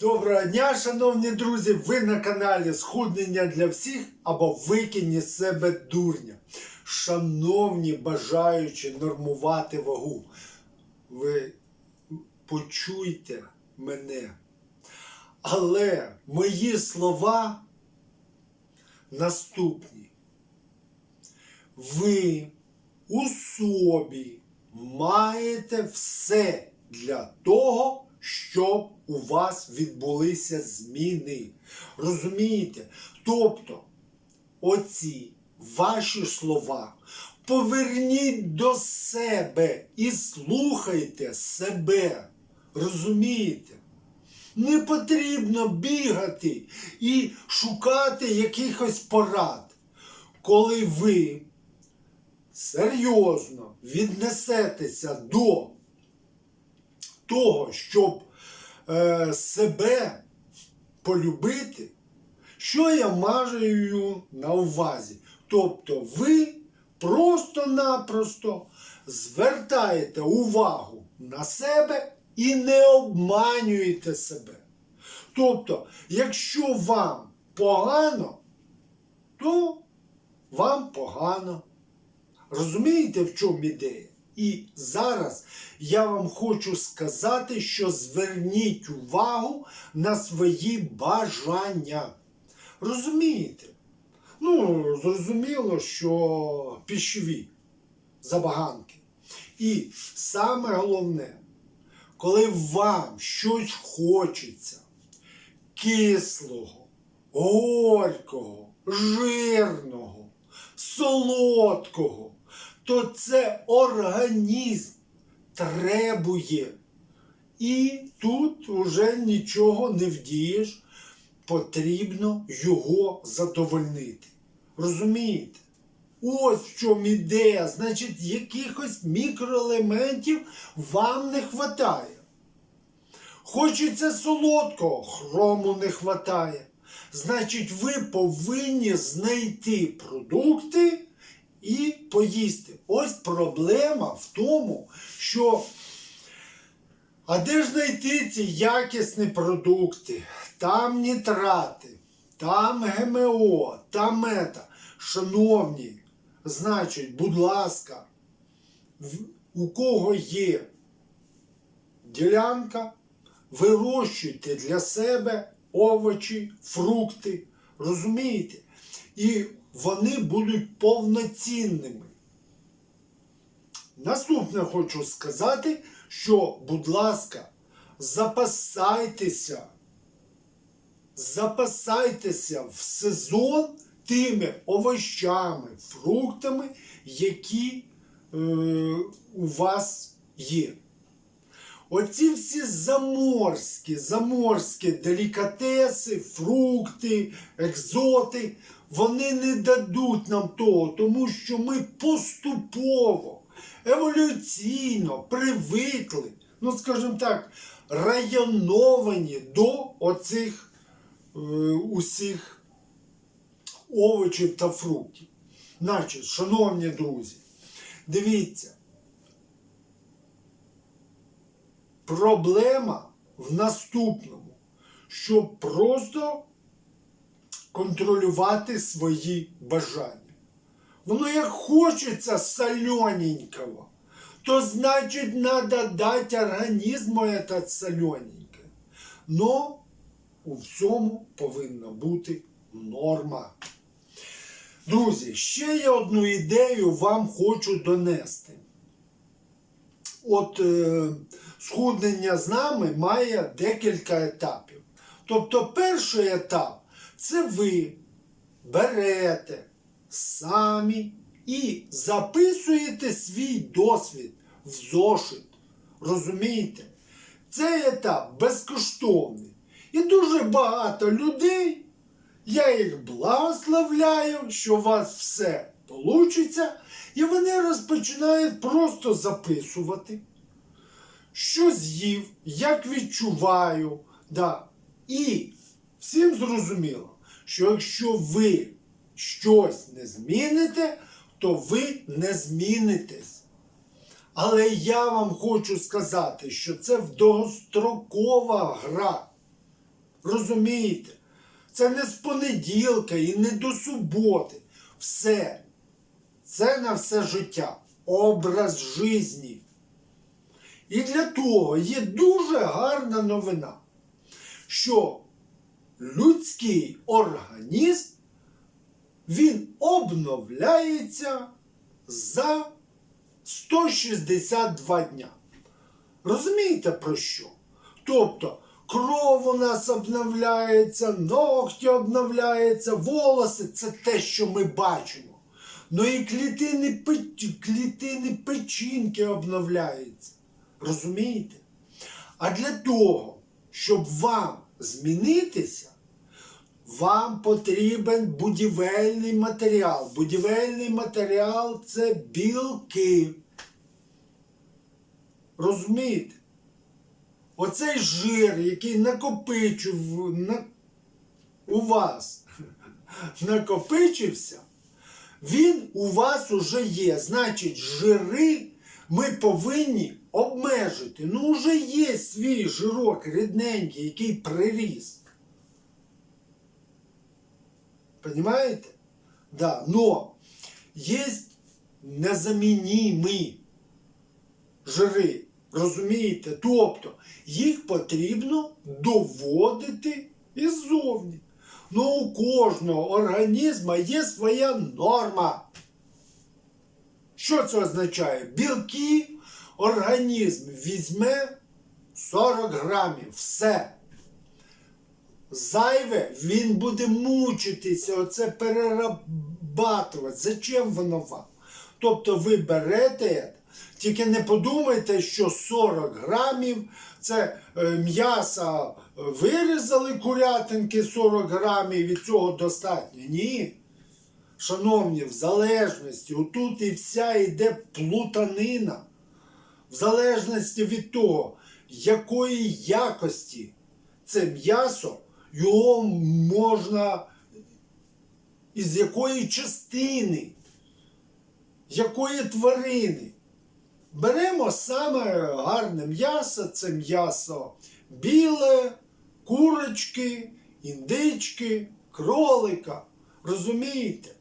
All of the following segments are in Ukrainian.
Доброго дня, шановні друзі! Ви на каналі Схуднення для всіх або Викинь із себе дурня. Шановні бажаючи нормувати вагу, ви почуйте мене. Але мої слова наступні. Ви у собі маєте все для того, щоб у вас відбулися зміни. Розумієте? Тобто, оці ваші слова поверніть до себе і слухайте себе. Розумієте? Не потрібно бігати і шукати якихось порад, коли ви серйозно віднесетеся до того, щоб е, себе полюбити, що я маю на увазі? Тобто ви просто-напросто звертаєте увагу на себе і не обманюєте себе. Тобто, якщо вам погано, то вам погано. Розумієте, в чому ідея? І зараз я вам хочу сказати, що зверніть увагу на свої бажання. Розумієте? Ну, зрозуміло, що пищові забаганки. І саме головне, коли вам щось хочеться кислого, горького, жирного, солодкого, то це організм требує. І тут вже нічого не вдієш, потрібно його задовольнити. Розумієте? Ось в чому ідея. Значить, якихось мікроелементів вам не вистачає. Хочеться солодкого, хрому не вистачає. Значить, ви повинні знайти продукти і поїсти. Ось проблема в тому, що а де ж знайти ці якісні продукти? Там нітрати, там ГМО, там мета. Шановні, значить, будь ласка, у кого є ділянка, вирощуйте для себе овочі, фрукти. Розумієте? І вони будуть повноцінними. Наступне хочу сказати, що, будь ласка, запасайтеся, запасайтеся в сезон тими овощами, фруктами, які е, у вас є. Оці всі заморські, заморські делікатеси, фрукти, екзоти, вони не дадуть нам того, тому що ми поступово, еволюційно привикли, ну скажімо так, районовані до оцих е, усіх овочів та фруктів. Значить, шановні друзі, дивіться. Проблема в наступному, щоб просто контролювати свої бажання. Воно як хочеться солененького, то значить треба дати організму этот солененьке. Но у всьому повинна бути норма. Друзі, ще я одну ідею вам хочу донести. От е, схуднення з нами має декілька етапів. Тобто, перший етап це ви берете самі і записуєте свій досвід в зошит. Розумієте? Цей етап безкоштовний. І дуже багато людей, я їх благословляю, що у вас все вийде, і вони розпочинають просто записувати що з'їв, як відчуваю. Да. І всім зрозуміло, що якщо ви щось не зміните, то ви не змінитесь. Але я вам хочу сказати, що це довгострокова гра. Розумієте? Це не з понеділка і не до суботи. Все. Це на все життя. Образ житті. І для того є дуже гарна новина, що людський організм він обновляється за 162 дня. Розумієте про що? Тобто кров у нас обновляється, ногті обновляються, волоси це те, що ми бачимо. Ну і клітини, клітини печінки обновляються. Розумієте? А для того, щоб вам змінитися, вам потрібен будівельний матеріал. Будівельний матеріал це білки. Розумієте? Оцей жир, який накопичив на, у вас, накопичився, він у вас уже є. Значить, жири ми повинні обмежити. Ну, вже є свій жирок рідненький, який приріс. Понимаете? Да, но есть незамінімі жири. Розумієте? Тобто їх потрібно доводити іззовні. Ну, у кожного організму є своя норма. Що це означає? Білки організм візьме 40 грамів. Все. Зайве він буде мучитися, оце перерабатувати. Зачем воно вам? Тобто ви берете, тільки не подумайте, що 40 грамів це е, м'яса вирізали курятинки 40 грамів, від цього достатньо. Ні. Шановні, в залежності, отут і вся йде плутанина. В залежності від того, якої якості це м'ясо, його можна із якої частини, якої тварини. Беремо саме гарне м'ясо, це м'ясо біле, курочки, індички, кролика. Розумієте?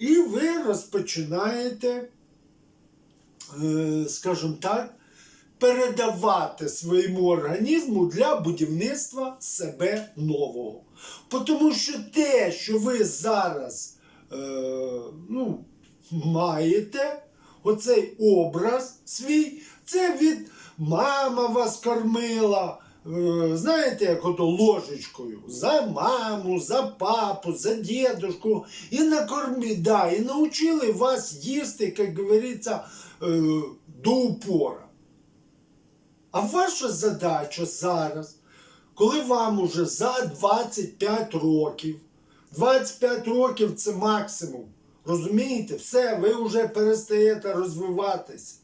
І ви розпочинаєте, е, скажімо так, передавати своєму організму для будівництва себе нового. Тому що те, що ви зараз е, ну, маєте, оцей образ свій, це від мама вас кормила. Е, Знаєте, як ото ложечкою за маму, за папу, за дедушку і накормі, да, і научили вас їсти, як говориться, е, до упора. А ваша задача зараз, коли вам уже за 25 років, 25 років це максимум. Розумієте? Все, ви вже перестаєте розвиватися.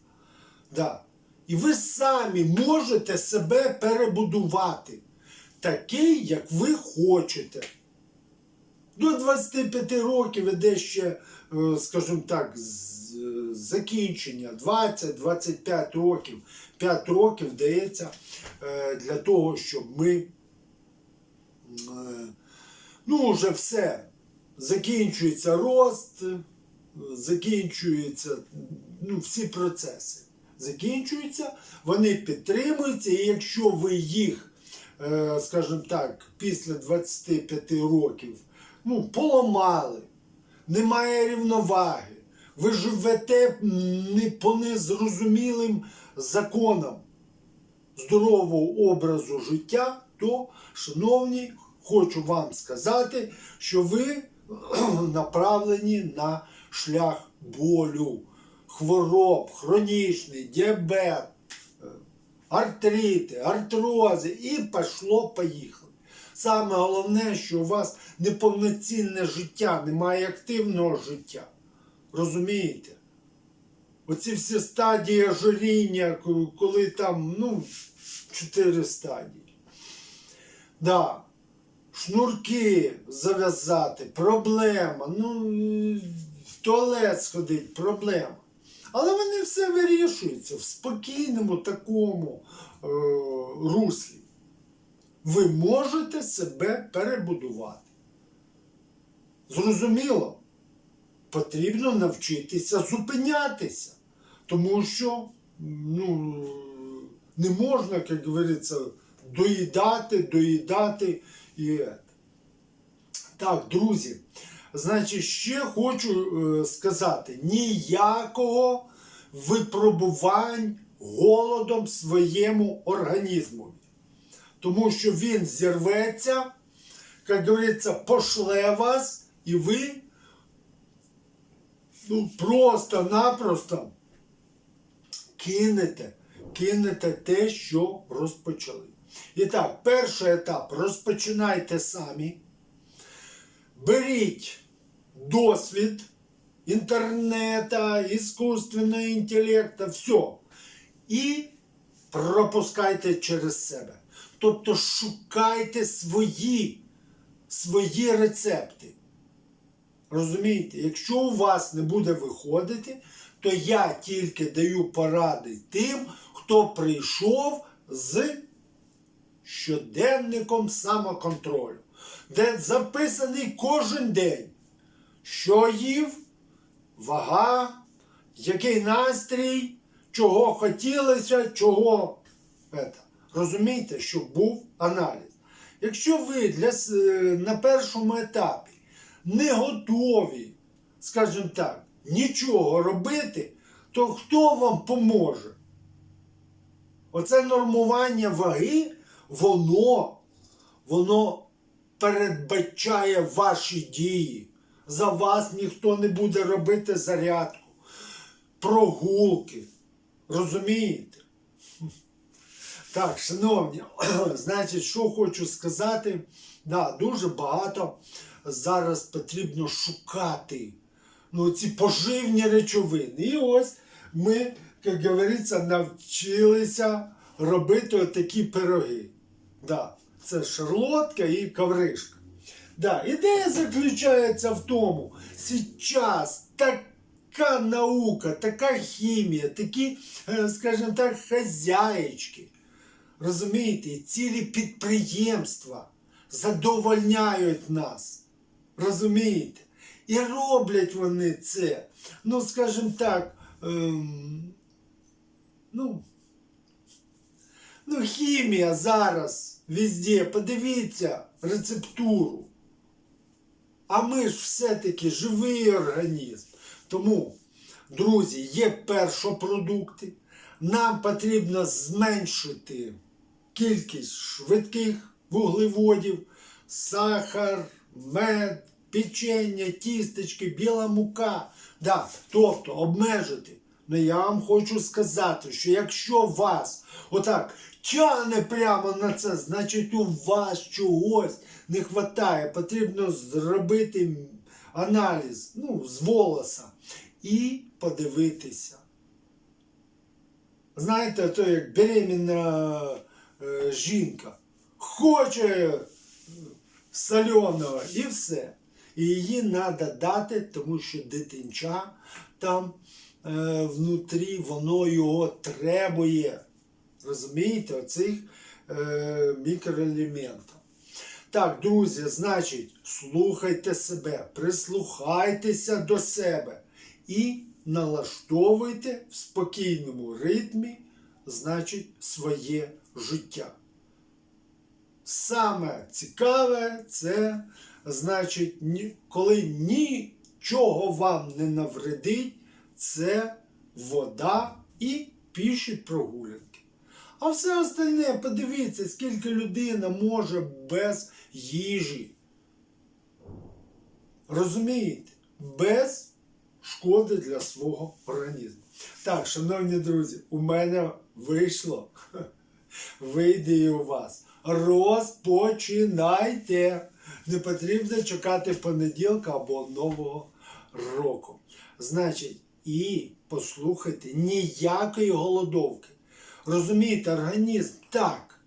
Да. І ви самі можете себе перебудувати такий, як ви хочете. До 25 років іде ще, е, скажімо так, закінчення 20-25 років. 5 років дається е, для того, щоб ми е, ну, вже все. Закінчується рост, закінчуються ну, всі процеси. Закінчуються, вони підтримуються, і якщо ви їх, е, скажімо так, після 25 років ну, поламали, немає рівноваги, ви живете не по незрозумілим законам здорового образу життя, то, шановні, хочу вам сказати, що ви направлені на шлях болю, хвороб, хронічний, діабет, е, артрити, артрози і пішло поїхало. Саме головне, що у вас неповноцінне життя, немає активного життя. Розумієте? Оці всі стадії ожиріння, коли там, ну, чотири стадії. Да. Шнурки зав'язати, проблема. Ну, в туалет сходить, проблема. Але вони все вирішуються в спокійному такому е, руслі. ви можете себе перебудувати. Зрозуміло, потрібно навчитися зупинятися, тому що ну, не можна, як говориться, доїдати, доїдати і. Так, друзі, значить, ще хочу е, сказати: ніякого випробувань голодом своєму організму. Тому що він зірветься, як говориться, пошле вас, і ви ну, просто-напросто кинете, кинете те, що розпочали. І так, перший етап розпочинайте самі. Беріть досвід інтернета, іскусственного інтелекту, все. І пропускайте через себе. Тобто шукайте свої, свої рецепти. Розумієте, якщо у вас не буде виходити, то я тільки даю поради тим, хто прийшов з щоденником самоконтролю, де записаний кожен день, що їв, вага, який настрій, чого хотілося, чого. Розумієте, щоб був аналіз. Якщо ви для, на першому етапі не готові, скажімо так, нічого робити, то хто вам поможе? Оце нормування ваги, воно, воно передбачає ваші дії. За вас ніхто не буде робити зарядку, прогулки. Розумієте? Так, шановні, значить, що хочу сказати, да, дуже багато зараз потрібно шукати ну, ці поживні речовини. І ось ми, як говориться, навчилися робити такі пироги. Да, це шарлотка і ковришка. Да, ідея заключається в тому, зараз така наука, така хімія, такі, е, скажімо так, хазяєчки. Розумієте, цілі підприємства задовольняють нас. Розумієте? І роблять вони це. Ну, скажімо так, ем, ну, ну, хімія зараз везде. Подивіться рецептуру. А ми ж все-таки живий організм. Тому, друзі, є першопродукти. Нам потрібно зменшити кількість швидких вуглеводів, сахар, мед, печення, тістечки, біла мука. Да, тобто обмежити. Ну я вам хочу сказати, що якщо вас отак тягне прямо на це, значить у вас чогось не вистачає. Потрібно зробити аналіз ну, з волоса і подивитися. Знаєте, то як беременна е, жінка хоче соленого і все. І її треба дати, тому що дитинча там е, внутрі, воно його требує. Розумієте, оцих е, мікроелементів. Так, друзі, значить, слухайте себе, прислухайтеся до себе і налаштовуйте в спокійному ритмі, значить, своє життя. Саме цікаве це, значить, коли нічого вам не навредить, це вода і піші прогулянки. А все остальне, подивіться, скільки людина може без їжі. Розумієте? Без шкоди для свого організму. Так, шановні друзі, у мене вийшло. Вийде і у вас. Розпочинайте. Не потрібно чекати понеділка або нового року. Значить, і послухайте, ніякої голодовки. Розумієте, організм так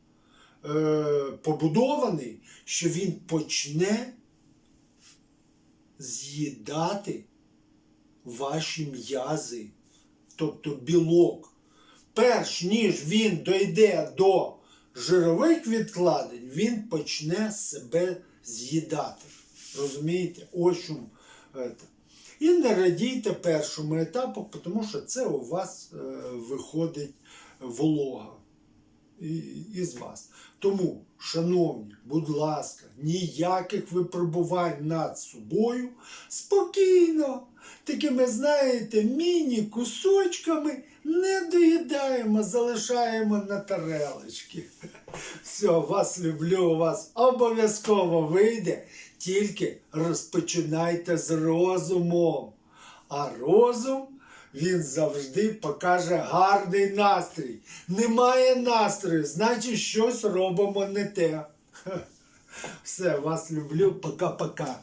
е, побудований, що він почне з'їдати ваші м'язи, тобто білок. Перш ніж він дойде до жирових відкладень він почне себе з'їдати. Розумієте? Ось е. І не радійте першому етапу, тому що це у вас е, виходить волога із вас. Тому, шановні, будь ласка, ніяких випробувань над собою спокійно, такими, знаєте, міні-кусочками не доїдаємо, залишаємо на тарелочки. Все, вас люблю, у вас обов'язково вийде. Тільки розпочинайте з розумом. А розум він завжди покаже гарний настрій. Немає настрою, значить щось робимо не те. Все, вас люблю. Пока-пока.